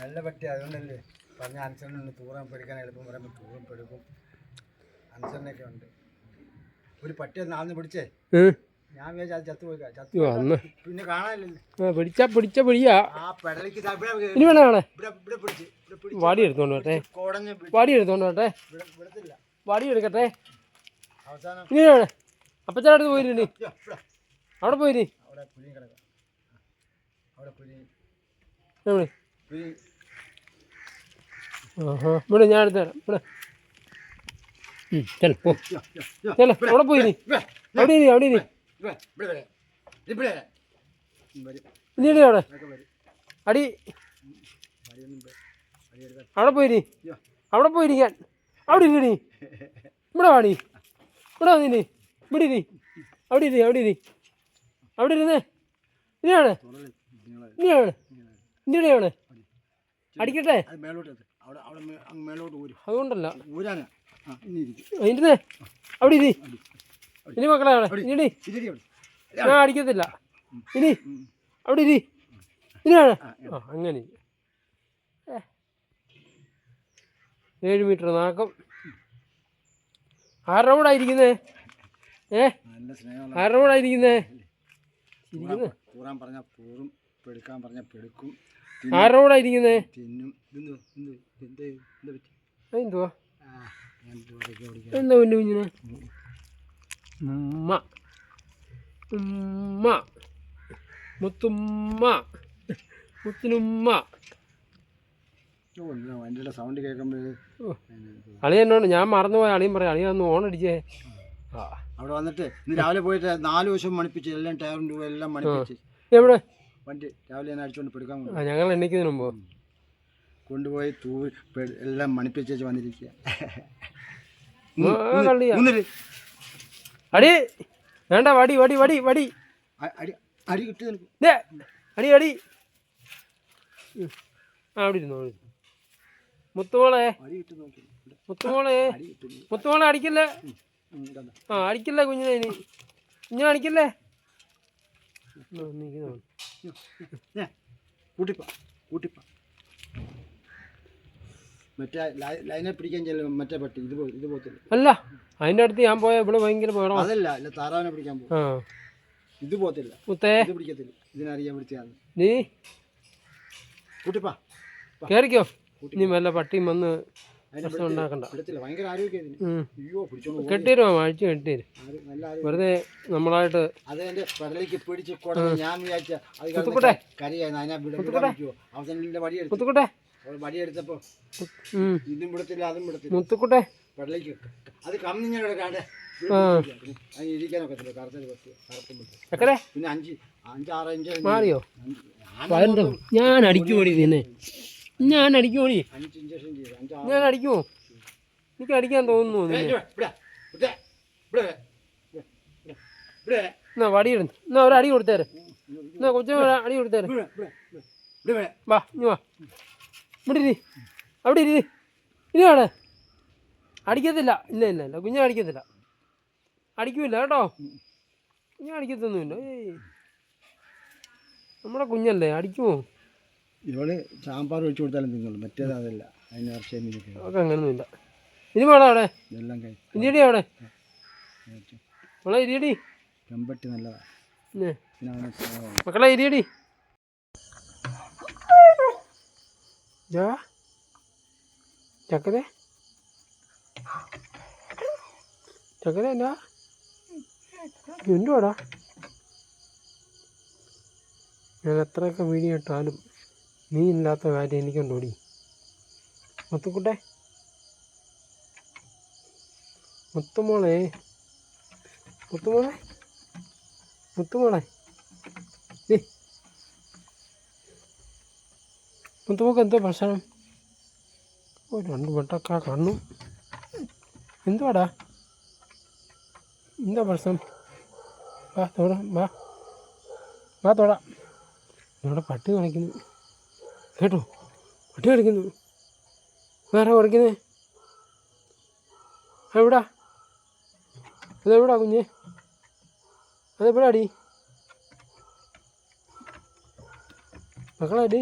നല്ല പട്ടി അതുകൊണ്ടല്ലേ പറഞ്ഞ അൻസറിനുണ്ട് തൂറാൻ പെടുക്കാൻ എളുപ്പം പറയുമ്പോൾ തൂറും പെടുക്കും. അൻസറിനൊക്കെ ഉണ്ട്. ഒരു പട്ടി ഒന്ന് ആന്ന് പിടിച്ചേ? ഞാൻ വിചാരിച്ചു അത് ചത്തു ചത്തു അന്ന്. പിന്നെ കാണാനില്ലല്ലോ പിടിച്ച പിടിച്ച പിടിയാ. ആ പെടലിക്ക് ദാ ഇവിടെ ഇനി വേണോ ആളെ ഇവിടെ ഇവിടെ പിടിച്ച് ഇവിടെ പിടിച്ച് വാടി എടുത്തോണ്ട് വരട്ടെ. കുടഞ്ഞ് പിടി- വാടി എടുത്തോണ്ട് വരട്ടെ. ഇവിടെ വിടത്തില്ല വാടി എടുക്കട്ടെ. അവസാനം ഇനി വേണേ അപ്പച്ചാടെ അടുത്ത് പോയില്ലേ യ്യോ, ഇവിടെ. അവിടെ പോയിരി അവിടെ കുഴി കിടക്കാം. അവിടെ കുഴി. എവിടെ? കുഴി ആഹാ. ഇവിടെ ഞാൻ എടുത്ത് തരാം. ഇവിടെ. ചെൽ. പോ. ചെൽ. അവിടെ പോയില്ലേ ഇവിടെ, അവിടെ ഇരി അവിടെ ഇരി. ഇനി ഇടി അവിടെ. അടി. അവിടെ പോയിരി. അവിടെ പോയിരിക്കാൻ അവിടെ ഇരിക്കണി ഇവിടെ വാടി ഇവിടെ വന്നിരി ഇവിടെ ഇരി. അവിടെ ഇരി അവിടെ ഇരി. അവിടെ ഇരുന്നേ. ഇനിയാണ് ഇനിയാണ് ഇനിയാണ് അടിക്കട്ടെ? മേലോട്ട് അതുകൊണ്ടല്ല. ഇരുന്നേ. അവിടെ ഇരി. ഇനി മക്കളെ അവിടെ. ഇനി ഞാൻ അടിക്കത്തില്ല. ഇനി. അവിടെ ഇരി. ഇനി ആ, ആ അങ്ങനെ. ഏഴ് മീറ്റർ നാക്കം. ആരുടെ കൂടെ ഇരിക്കുന്നേ? ഏ? ആരുടെ കൂടെ ഇരിക്കുന്നേ? ഇരിക്കുന്നേ. പെടുക്കാൻ പറഞ്ഞ പെടുക്കും. ആരോടാ ഇരിക്കുന്നേ? തിന്നും. ഇതെന്തു എന്ത്? കുഞ്ഞിനെ? ഉമ്മ. ഉമ്മ. മുത്തുമ്മ. മുത്തിനുമ്മ. ഓ ഇല്ല വണ്ടിയുടെ സൗണ്ട് കേൾക്കുമ്പോൾ. അളിയനോട് ഞാൻ മറന്നുപോയ അളിയും പറയാം അളിയൻ ഒന്ന് ഓണടിച്ചേ അവിടെ വന്നിട്ട് രാവിലെ പോയിട്ട് നാല് ദിവസം മണിപ്പിച്ച് എല്ലാം ടയറും എല്ലാം മണിപ്പിച്ച്. എവിടെ? വണ്ടി രാവിലെ അടിച്ചുകൊണ്ട് പെടുക്കാൻ ഞങ്ങൾ എണ്ണിക്കുന്നതിന് മുമ്പ്? കൊണ്ടുപോയി തൂ പെ- എല്ലാം മണിപ്പിച്ചേച്ച് വന്നിരിക്കുക ആ, കള്ളിയാ. മൂന്നിൽ അടി വേണ്ട വടി വടി വടി വടി. അ- അടി അടി കിട്ടി നിനക്ക്. ദേ അടി അടി. ഉം. ആ അവിടെ ഇരുന്നു അവിടെ ഇരുന്നു. മുത്തുമോളെ അടി കിട്ടി നോക്കി. ഇവിടെ മുത്തുമോളെ അടി കിട്ടി മുത്തുമോളെ അടിക്കല്ലേ? ഉം, ഇതാ. ആ അടിക്കല്ലേ കുഞ്ഞിനെ ഇനി? കുഞ്ഞിനെ അടിക്കല്ലേ ആ, കൂട്ടിപ്പ കൂട്ടിപ്പ. മറ്റേ ലൈനെ പിടിക്കാൻ ചെല്ലും മറ്റേ പട്ടി ഇത് ഇത് പോകത്തില്ല. അല്ല അതിന്റെ അടുത്ത് ഞാൻ പോയ ഇവിടെ ഭയങ്കര അതല്ല അല്ല താറാവിനെ പിടിക്കാൻ പോകും ആ. ഇത് പോകത്തില്ല. മുത്തേ. ഇത് പിടിക്കത്തില്ല. ഇതിനറിയാൻ പിടിച്ചാണ് നീ? കൂട്ടിപ്പാ. കയറിക്കോ നീ വല്ല പട്ടിയും വന്ന് പ്രശ്നം ഉണ്ടാക്കണ്ട. കെട്ടിത്തരുമോ അഴിച്ച് ആരോഗ്യം. വെറുതെ നമ്മളായിട്ട് പടലേക്ക് പിടിച്ച് ഞാൻ വിചാരിച്ച അവസാനം എടുത്തപ്പോ ഉം. ഇതും വിടത്തില്ല അതും വിടത്തില്ല. മുത്തുക്കുട്ടെ. പടലേക്ക് അത് കമ്മിങ്ങനെ പിന്നെ അഞ്ച് അഞ്ചാറ് അഞ്ച് മാറിയോ? ഞാൻ അടിക്കുപോയി നിന്നെ ഞാൻ അടിക്കോ നീ ഞാൻ അടിക്കുമോ എനിക്ക് അടിക്കാൻ തോന്നുന്നു എന്നാ വടിയിടുന്നു എന്നാ ഒരു അടി കൊടുത്തേര്. എന്നാ കൊച്ചു അടി കൊടുത്തേര്. വാ ഇനി വാ. ഇവിടെ ഇരി. അവിടെ ഇരി. ഇനി ഇനിയാണ് അടിക്കത്തില്ല. ഇല്ല ഇല്ല ഇല്ല. കുഞ്ഞെ അടിക്കത്തില്ല. അടിക്കില്ല കേട്ടോ. കുഞ്ഞെ അടിക്കത്തൊന്നുമില്ല. ഏയ്. നമ്മുടെ കുഞ്ഞല്ലേ അടിക്കുമോ ഇവൾ സാമ്പാർ ഒഴിച്ചു കൊടുത്താലും നിങ്ങൾ മറ്റേത് അതല്ല. അതിന് ഇറച്ചിയും മീനൊക്കെ ഒക്കെ അങ്ങനെയൊന്നുമില്ല ഇനി വേണം അവിടെ? ഇതെല്ലാം കഴിച്ചു. അവിടെ ഇരിയടി. ചെമ്പട്ടി നല്ലതാണ് പിന്നെ പിന്നെ അവനെ സ്നേഹമാണ് മക്കളെ ഇരിയടി. ജാ. ചക്കരെ ചക്കര എന്നാ? എന്തുവാടാ? ഞാൻ എത്രയൊക്കെ വീഡിയോ ഇട്ടാലും നീ ഇല്ലാത്ത കാര്യം എനിക്കുണ്ടോടി? മുത്തുക്കുട്ടെ. മുത്തുമോളെ. മുത്തുമോളെ. മുത്തുമോളെ. മുത്തുമോക്ക് എന്തോ ഭക്ഷണം? ഓ രണ്ട് വെട്ടക്കാ കണ്ണു. എന്തുവാടാ? എന്താ ഭക്ഷണം? വാ തോടാം വാ. വാ തോടാം. ഇവിടെ പട്ടി കാണിക്കുന്നു. കേട്ടോ പട്ടി കളിക്കുന്നു വേറെ കുറയ്ക്കുന്നേ എവിടാ? അതെവിടാ കുഞ്ഞ്? അതെവിടാടി? അടി അടി